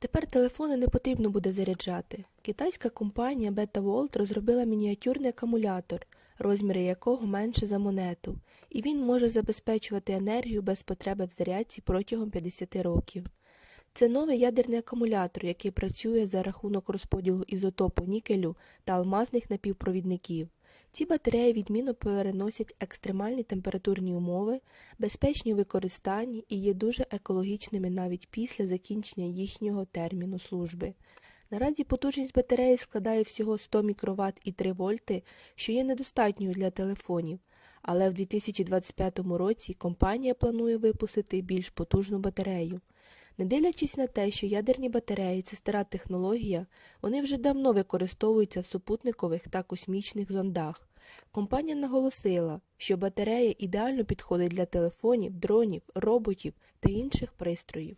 Тепер телефони не потрібно буде заряджати. Китайська компанія BetaVolt розробила мініатюрний акумулятор, розміри якого менше за монету, і він може забезпечувати енергію без потреби в зарядці протягом 50 років. Це новий ядерний акумулятор, який працює за рахунок розподілу ізотопу нікелю та алмазних напівпровідників. Ці батареї відмінно переносять екстремальні температурні умови, безпечні у використанні і є дуже екологічними навіть після закінчення їхнього терміну служби. Наразі потужність батареї складає всього 100 мікроватт і 3 вольти, що є недостатньою для телефонів, але в 2025 році компанія планує випустити більш потужну батарею. Не дивлячись на те, що ядерні батареї це стара технологія, вони вже давно використовуються в супутникових та космічних зондах. Компанія наголосила, що батарея ідеально підходить для телефонів, дронів, роботів та інших пристроїв.